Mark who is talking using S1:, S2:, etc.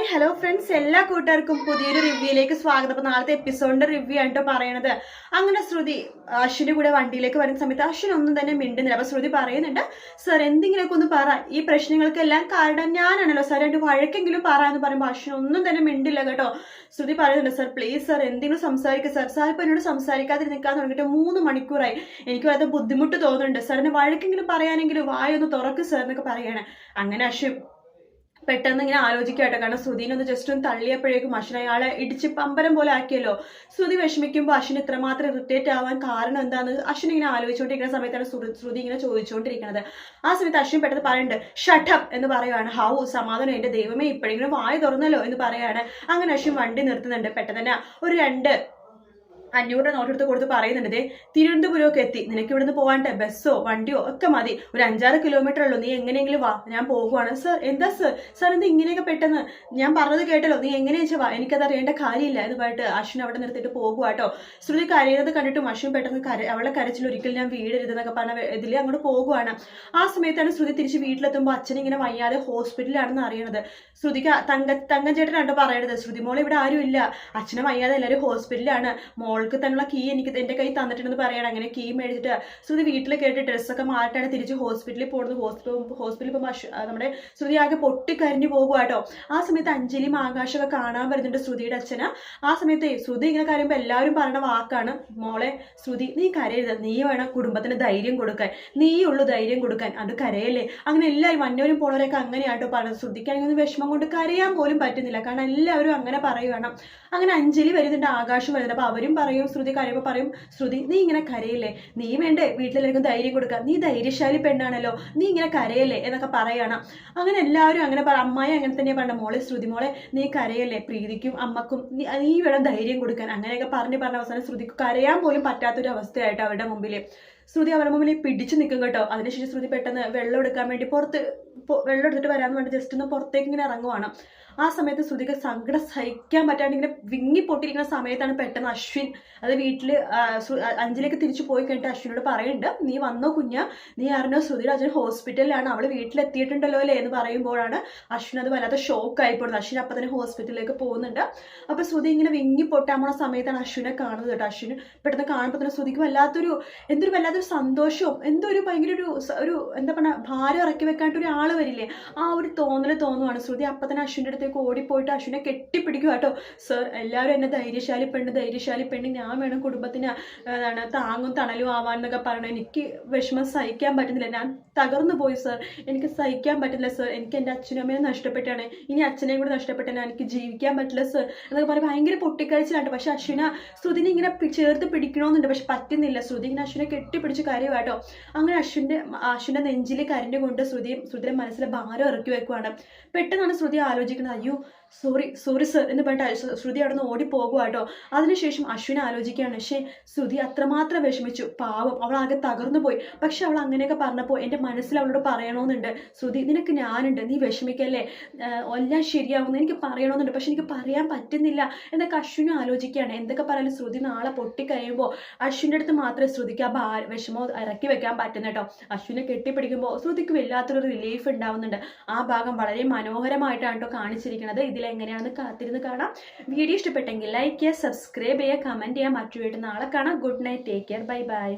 S1: Hi hello friends എല്ലാ കൂട്ടുകാർക്കും പുതിയൊരു റിവ്യൂയിലേക്ക് സ്വാഗതം. അപ്പൊ നാളത്തെ എപ്പിസോഡിന്റെ റിവ്യൂ ആയിട്ട് പറയണത്. അങ്ങനെ ശ്രുതി അശ്വിന്റെ കൂടെ വണ്ടിയിലേക്ക് വരുന്ന സമയത്ത് അശ്വിൻ ഒന്നും തന്നെ മിണ്ടുന്നില്ല. അപ്പോൾ ശ്രുതി പറയുന്നുണ്ട് സർ എന്തെങ്കിലുമൊക്കെ ഒന്ന് പറ. ഈ പ്രശ്നങ്ങൾക്കെല്ലാം കാരണം ഞാനാണല്ലോ. സാർ രണ്ട് വഴക്കെങ്കിലും പറ എന്ന് പറയുമ്പോൾ അശ്വിൻ ഒന്നും തന്നെ മിണ്ടില്ല കേട്ടോ. ശ്രുതി പറയുന്നുണ്ട് സാർ പ്ലീസ് സാർ എന്തെങ്കിലും സംസാരിക്കുക സാർ സാർ ഇപ്പൊ എന്നോട് സംസാരിക്കാതെ നിൽക്കാൻ തുടങ്ങിയിട്ട് മൂന്ന് മണിക്കൂറായി. എനിക്ക് വളരെ ബുദ്ധിമുട്ട് തോന്നുന്നുണ്ട്. സാറിന് വഴക്കെങ്കിലും പറയാനെങ്കിലും വായൊന്ന് തുറക്കും സാർ എന്നൊക്കെ പറയാണ്. അങ്ങനെ അശ്വിൻ പെട്ടെന്ന് ഇങ്ങനെ ആലോചിക്കട്ടെ കാരണം ഒന്ന് ജസ്റ്റ് ഒന്ന് തള്ളിയപ്പോഴേക്കും അശ്വിൻ അയാളെ ഇടിച്ച് പമ്പരം പോലെ ആക്കിയല്ലോ. ശ്രുതി വിഷമിക്കുമ്പോൾ അശ്വിൻ ഇത്രമാത്രം ഇറിറ്റേറ്റ് ആവാൻ കാരണം എന്താന്ന് അശ്വിൻ ഇങ്ങനെ ആലോചിച്ചുകൊണ്ടിരിക്കുന്ന സമയത്താണ് ശ്രു- ശ്രുതി ഇങ്ങനെ ചോദിച്ചുകൊണ്ടിരിക്കുന്നത്. ആ സമയത്ത് അശ്വിൻ പെട്ടെന്ന് പറയുന്നുണ്ട് ഷട്ടപ്പ് എന്ന് പറയുകയാണ് ഹൗ സമാധാനം എന്റെ ദൈവമേ ഇപ്പോഴെങ്കിലും വായ തുറന്നല്ലോ എന്ന് പറയുകയാണ് അങ്ങനെ അശ്വിൻ വണ്ടി നിർത്തുന്നുണ്ട്. പെട്ടെന്ന് തന്നെ ഒരു രണ്ട് അഞ്ഞൂറ് നോട്ട് എടുത്ത് കൊടുത്ത് പറയുന്നുണ്ട്. തിരുവനന്തപുരമൊക്കെ എത്തി. നിനക്ക് ഇവിടുന്ന് പോകാണ്ട് ബസ്സോ വണ്ടിയോ ഒക്കെ മതി. ഒരു അഞ്ചാറ് കിലോമീറ്റർ ഉള്ളൂ. നീ എങ്ങനെയെങ്കിലും വാ. ഞാൻ പോകുവാണ്. സർ എന്താ സർ? സർ എന്താ ഇങ്ങനെയൊക്കെ പെട്ടെന്ന്? ഞാൻ പറഞ്ഞത് കേട്ടല്ലോ. നീ എങ്ങനെയാ വെച്ചാൽ വാ? എനിക്കത് അറിയേണ്ട കാര്യമില്ല എന്ന് പറഞ്ഞിട്ട് അശ്വിൻ അവിടെ നിർത്തിയിട്ട് പോകുക കേട്ടോ ശ്രുതി കരയുന്നത് കണ്ടിട്ടും അശ്വിൻ പെട്ടെന്ന് കര അവളെ കരച്ചിൽ ഒരിക്കലും ഞാൻ വീടരുതെന്നൊക്കെ പറഞ്ഞ ഇതിൽ അങ്ങോട്ട് പോകുവാണ്. ആ സമയത്താണ് ശ്രുതി തിരിച്ച് വീട്ടിലെത്തുമ്പോൾ അച്ഛൻ ഇങ്ങനെ വയ്യാതെ ഹോസ്പിറ്റലിലാണെന്ന് അറിയണത്. ശ്രുതിക്ക് തങ്ക തങ്കൻ ചേട്ടനാണ് പറയണത്. ശ്രുതി മോളെ ഇവിടെ ആരും ഇല്ല അച്ഛനെ വയ്യാതെ എല്ലാവരും ഹോസ്പിറ്റലിലാണ്. മോൾക്ക് തന്നുള്ള കീ എനിക്ക് എന്റെ കൈ തന്നിട്ടുണ്ടെന്ന് പറയണം. അങ്ങനെ കീ മേടിച്ചിട്ട് ശ്രുതി വീട്ടിൽ കേട്ട് ഡ്രസ്സൊക്കെ മാറ്റാണ്. തിരിച്ച് ഹോസ്പിറ്റലിൽ പോകുന്നത് ഹോസ്പിറ്റൽ ഹോസ്പിറ്റലിൽ പോകുമ്പോൾ നമ്മുടെ ശ്രുതി ആകെ പൊട്ടിക്കരിഞ്ഞു പോകുക കേട്ടോ. ആ സമയത്ത് അഞ്ജലിയും ആകാശമൊക്കെ കാണാൻ വരുന്നുണ്ട് ശ്രുതിയുടെ അച്ഛന്. ആ സമയത്ത് ശ്രുതി ഇങ്ങനെ കരയുമ്പോൾ എല്ലാവരും പറയുന്ന വാക്കാണ് മോളെ ശ്രുതി നീ കരയരുത്. നീ വേണം കുടുംബത്തിന് ധൈര്യം കൊടുക്കാൻ. നീ ഉള്ളു ധൈര്യം കൊടുക്കാൻ. അത് കരയല്ലേ? അങ്ങനെ എല്ലാവരും വന്നവരും പോണവരൊക്കെ അങ്ങനെയാട്ടോ പറഞ്ഞത്. ശ്രുതിക്കാണെങ്കിൽ വിഷമം കൊണ്ട് കരയാൻ പോലും പറ്റുന്നില്ല. കാരണം എല്ലാവരും അങ്ങനെ പറയുകയാണ് അങ്ങനെ അഞ്ജലി വരുന്നുണ്ട് ആകാശം വരുന്നുണ്ട്. അപ്പൊ അവരും പറയും ശ്രുതി കരയുമ്പോൾ പറയും ശ്രുതി നീ ഇങ്ങനെ കരയില്ലേ? നീ വേണ്ടേ വീട്ടിലെല്ലാവർക്കും ധൈര്യം കൊടുക്കുക നീ ധൈര്യശാലി പെണ്ണാണല്ലോ. നീ ഇങ്ങനെ കരയല്ലേ? എന്നൊക്കെ പറയണം. അങ്ങനെ എല്ലാവരും അങ്ങനെ പറ അമ്മായി അങ്ങനെ തന്നെ പറഞ്ഞ മോളെ ശ്രുതി മോളെ നീ കരയല്ലേ? പ്രീതിക്കും അമ്മക്കും നീ നീ വേണം ധൈര്യം കൊടുക്കാൻ. അങ്ങനെയൊക്കെ പറഞ്ഞ് പറഞ്ഞ അവസാനം ശ്രുതിക്ക് കരയാൻ പോലും പറ്റാത്തൊരു അവസ്ഥയായിട്ട് അവരുടെ മുമ്പിൽ ശ്രുതി അവരുടെ മുമ്പിൽ പിടിച്ചു നിൽക്കും കേട്ടോ. അതിനുശേഷം ശ്രുതി പെട്ടെന്ന് വെള്ളം എടുക്കാൻ വേണ്ടി പുറത്ത് വെള്ളം എടുത്തിട്ട് വരാൻ വേണ്ടി ജസ്റ്റ് ഒന്ന് പുറത്തേക്ക് ഇങ്ങനെ ഇറങ്ങുവാണ്. ആ സമയത്ത് ശ്രുതിക്ക് സങ്കടം സഹിക്കാൻ പറ്റാണ്ട് ഇങ്ങനെ വിങ്ങി പൊട്ടിയിരിക്കുന്ന സമയത്താണ് പെട്ടെന്ന് അശ്വിൻ അത് വീട്ടിൽ അഞ്ചിലേക്ക് തിരിച്ചു പോയി കഴിഞ്ഞിട്ട് അശ്വിനോട് പറയുന്നുണ്ട് നീ വന്നോ കുഞ്ഞ? നീ അറിഞ്ഞോ ശ്രുതിയുടെ അച്ഛൻ ഹോസ്പിറ്റലിലാണ്. അവൾ വീട്ടിലെത്തിയിട്ടുണ്ടല്ലോ അല്ലേ? എന്ന് പറയുമ്പോഴാണ് അശ്വിൻ അത് വല്ലാത്ത ഷോക്ക് ആയിപ്പോഴുന്നത് അശ്വിൻ അപ്പം തന്നെ ഹോസ്പിറ്റലിലേക്ക് പോകുന്നുണ്ട്. അപ്പൊ ശ്രുതി ഇങ്ങനെ വിങ്ങി പൊട്ടാൻ പോണ സമയത്താണ് അശ്വിനെ കാണുന്നത് കേട്ടോ. അശ്വിന് പെട്ടെന്ന് കാണുമ്പോൾ തന്നെ ശ്രുതിക്ക് വല്ലാത്തൊരു എന്തൊരു വല്ലാത്തൊരു സന്തോഷവും എന്തോ ഒരു ഭയങ്കര ഒരു ഒരു എന്താ പറയുക ഭാരം ഇറക്കി വെക്കാനായിട്ട് ഒരു ആൾ വരില്ലേ? ആ ഒരു തോന്നൽ തോന്നുവാണ്. ശ്രുതി അപ്പം തന്നെ അശ്വിന്റെ അടുത്തേക്ക് ഓടിപ്പോയിട്ട് അശ്വിനെ കെട്ടിപ്പിടിക്കുക കേട്ടോ. സർ എല്ലാവരും എന്നെ ധൈര്യശാലി പെണ്ണ് ധൈര്യശാലി പെണ്ണ്. ഞാൻ വേണം കുടുംബത്തിന് എന്താണ് താങ്ങും തണലും ആവാൻ എന്നൊക്കെ പറയണം എനിക്ക് വിഷമം സഹിക്കാൻ പറ്റുന്നില്ല. ഞാൻ തകർന്നു പോയി സർ. എനിക്ക് സഹിക്കാൻ പറ്റില്ല സർ. എനിക്ക് എന്റെ അച്ഛനും അമ്മയും നഷ്ടപ്പെട്ടാണ്. ഇനി അച്ഛനെയും കൂടി നഷ്ടപ്പെട്ടാണ്. എനിക്ക് ജീവിക്കാൻ പറ്റില്ല സർ. എന്നൊക്കെ പറഞ്ഞ് ഭയങ്കര പൊട്ടിക്കഴിച്ചിലാണ് പക്ഷെ അശ്വിന ശ്രുതിനെ ഇങ്ങനെ ചേർത്ത് പിടിക്കണമെന്നുണ്ട് പക്ഷെ പറ്റുന്നില്ല. ശ്രുതി ഇങ്ങനെ അശ്വിനെ കെട്ടിപ്പിടിച്ച് കേട്ടോ അങ്ങനെ അശ്വിന്റെ അശ്വിന്റെ നെഞ്ചിൽ കരഞ്ഞുകൊണ്ട് ശ്രുതി ശ്രുതിയുടെ മനസ്സിലെ ഭാരം ഇറക്കി വെക്കുവാണ്. പെട്ടെന്നാണ് ശ്രുതി ആലോചിക്കുന്നത് അയ്യോ സോറി സോറി സർ എന്ന് പറഞ്ഞിട്ട് ശ്രുതി അവിടെ നിന്ന് ഓടിപ്പോകുക കേട്ടോ. അതിനുശേഷം അശ്വിൻ ആലോചിക്കുകയാണ്. പക്ഷേ ശ്രുതി അത്രമാത്രം വിഷമിച്ചു. പാവം അവൾ ആകെ തകർന്നു പോയി. പക്ഷെ അവൾ അങ്ങനെയൊക്കെ പറഞ്ഞപ്പോൾ എന്റെ മനസ്സിൽ അവളോട് പറയണമെന്നുണ്ട് ശ്രുതി നിനക്ക് ഞാനുണ്ട്. നീ വിഷമിക്കല്ലേ? എല്ലാം ശരിയാവുന്നു എനിക്ക് പറയണമെന്നുണ്ട് പക്ഷെ എനിക്ക് പറയാൻ പറ്റുന്നില്ല എന്നൊക്കെ അശ്വിനും ആലോചിക്കുകയാണ്. എന്തൊക്കെ പറയാലും ശ്രുതി നാളെ പൊട്ടിക്കഴിയുമ്പോൾ അശ്വിന്റെ അടുത്ത് മാത്രമേ ശ്രുതിക്ക് ആ ഭാ വിഷമോ ഇറക്കി വെക്കാൻ പറ്റുന്ന കേട്ടോ. അശ്വിനെ കെട്ടിപ്പിടിക്കുമ്പോൾ ശ്രുതിക്ക് വല്ലാത്തൊരു റിലീഫ് ഉണ്ടാവുന്നുണ്ട്. ആ ഭാഗം വളരെ മനോഹരമായിട്ടാണ് കേട്ടോ കാണിച്ചിരിക്കുന്നത്. ഇതിൽ എങ്ങനെയാണെന്ന് കാത്തിരുന്ന് കാണാം. വീഡിയോ ഇഷ്ടപ്പെട്ടെങ്കിൽ ലൈക്ക് ചെയ്യുക സബ്സ്ക്രൈബ് ചെയ്യുക കമന്റ് ചെയ്യുക. മറ്റു നാളെ കാണാം. Good night take care bye bye